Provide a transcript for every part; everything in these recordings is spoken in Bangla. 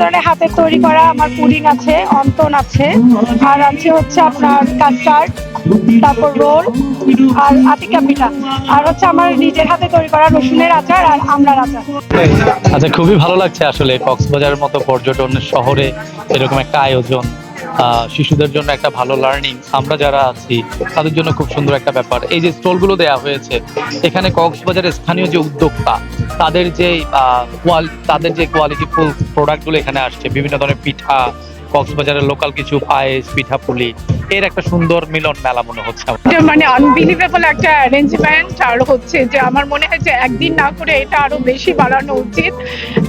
ধরনের হাতের তৈরি করা আমার পুডিং আছে, অন্তন আছে, আর আছে হচ্ছে আপনার কাস্টার্ড, তারপর রোল, আর আতিকা পিঠা। আর হচ্ছে আমার নিজের হাতে তৈরি করা রসুনের আচার আর আমড়ার আচার। আচ্ছা খুবই ভালো লাগছে আসলে কক্সবাজারের মতো পর্যটন শহরে এরকম একটা আয়োজন। শিশুদের জন্য একটা ভালো লার্নিং আমরা যারা আছি, তাদের জন্য খুব সুন্দর একটা ব্যাপার। এই যে স্টলগুলো দেয়া হয়েছে, এখানে কক্সবাজারের স্থানীয় যে উদ্যোক্তা, তাদের যে তাদের যে কোয়ালিটি ফুল প্রোডাক্টগুলো এখানে আসছে, বিভিন্ন ধরনের পিঠা, কক্সবাজারের লোকাল কিছু পায়েস, পিঠা পুলি। এর একটা সুন্দর মিলন মেলা মনে হচ্ছে মানে আনবিলিভেবল একটা অ্যারেঞ্জমেন্ট আর হচ্ছে যে আমার মনে হয় যে একদিন না করে এটা আরও বেশি বাড়ানো উচিত।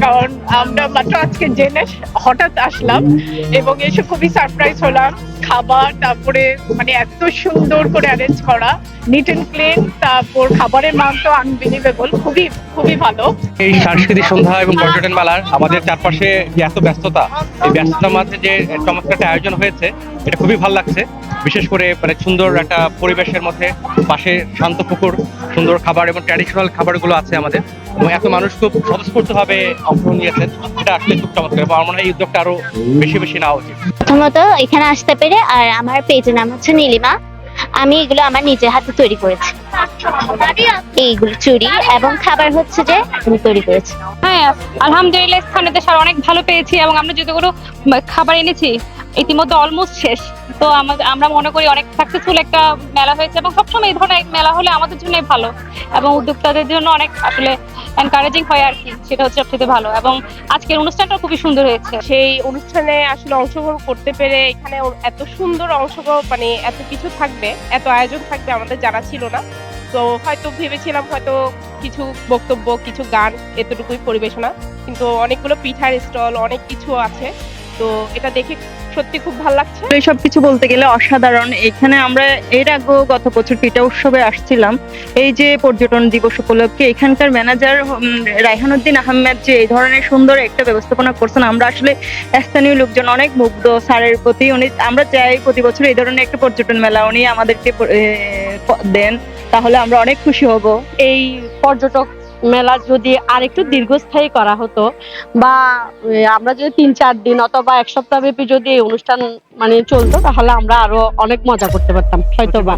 কারণ আমরা মাত্র আজকে জেনে হঠাৎ আসলাম এবং এসে খুবই সারপ্রাইজ হলাম। খাবার তারপরে মানে এত সুন্দর করে অ্যারেঞ্জ করা নিট অ্যান্ড ক্লিন তারপর খাবারের মান তো আনবিলিভেবল খুবই খুবই ভালো। এই সাংস্কৃতিক সন্ধ্যা এবং পর্যটন মেলার আমাদের চারপাশে যে এত ব্যস্ততা এই ব্যস্ততার মাঝে যে চমৎকার একটা আয়োজন হয়েছে এটা খুবই ভালো লাগছে। বিশেষ করে মানে সুন্দর একটা পরিবেশের মধ্যে পাশে শান্ত পুকুর সুন্দর খাবার এবং ট্র্যাডিশনাল খাবারগুলো আছে আমাদের। এবং এত মানুষ খুব স্বতঃস্ফূর্তভাবে অংশগ্রহণ নিয়েছেন। এটা আসলে খুব চমৎকার এবং আমার মনে হয় এই উদ্যোগটা আরও বেশি বেশি নেওয়া উচিত। প্রথমত এখানে আসতে পেরে আর আমার পেজের নাম হচ্ছে নীলিমা। আমি এগুলো আমার নিজের হাতে তৈরি করেছি। এইগুলো চুরি এবং খাবার হচ্ছে যে আমি তৈরি করেছি। হ্যাঁ আলহামদুলিল্লাহ স্থানে দেশ অনেক ভালো পেয়েছি এবং আমরা যতগুলো খাবার এনেছি ইতিমধ্যে অলমোস্ট শেষ। তো আমরা মনে করি অনেক সাকসেসফুল একটা মেলা হয়েছে এবং সবসময় এই ধরনের মেলা হলে আমাদের জন্যই ভালো এবং উদ্যোক্তাদের জন্য অনেক আসলে এনকারেজিং হয় আর কি, সেটা হচ্ছে সবচেয়ে ভালো এবং আজকের অনুষ্ঠানটা খুবই সুন্দর হয়েছে। সেই অনুষ্ঠানে আসলে অংশগ্রহণ করতে পেরে এখানে এত সুন্দর অংশগ্রহণ মানে এত কিছু থাকবে, এত আয়োজন থাকবে আমাদের জানা ছিল না। তো হয়তো ভেবেছিলাম হয়তো কিছু বক্তব্য, কিছু গান, এতটুকুই পরিবেশনা। কিন্তু অনেকগুলো পিঠার স্টল, অনেক কিছু আছে। তো এটা দেখে সত্যি খুব ভালো লাগছে। এইসব কিছু বলতে গেলে অসাধারণ। এখানে আমরা এর আগেও গত বছর পিঠা উৎসবে আসছিলাম। এই যে পর্যটন দিবস উপলক্ষে এখানকার ম্যানেজার রায়হানুদ্দিন আহমেদ যে এই ধরনের সুন্দর একটা ব্যবস্থাপনা করছেন আমরা আসলে স্থানীয় লোকজন অনেক মুগ্ধ স্যারের প্রতি। উনি আমরা চাই প্রতি বছর এই ধরনের একটা পর্যটন মেলা উনি আমাদেরকে দেন। তাহলে আমরা অনেক খুশি হব। এই পর্যটক মেলা যদি আরেকটু দীর্ঘস্থায়ী করা হতো, বা আমরা যদি তিন চার দিন অথবা এক সপ্তাহ ব্যাপী যদি অনুষ্ঠান মানে চলতো, তাহলে আমরা আরও অনেক মজা করতে পারতাম হয়তো বা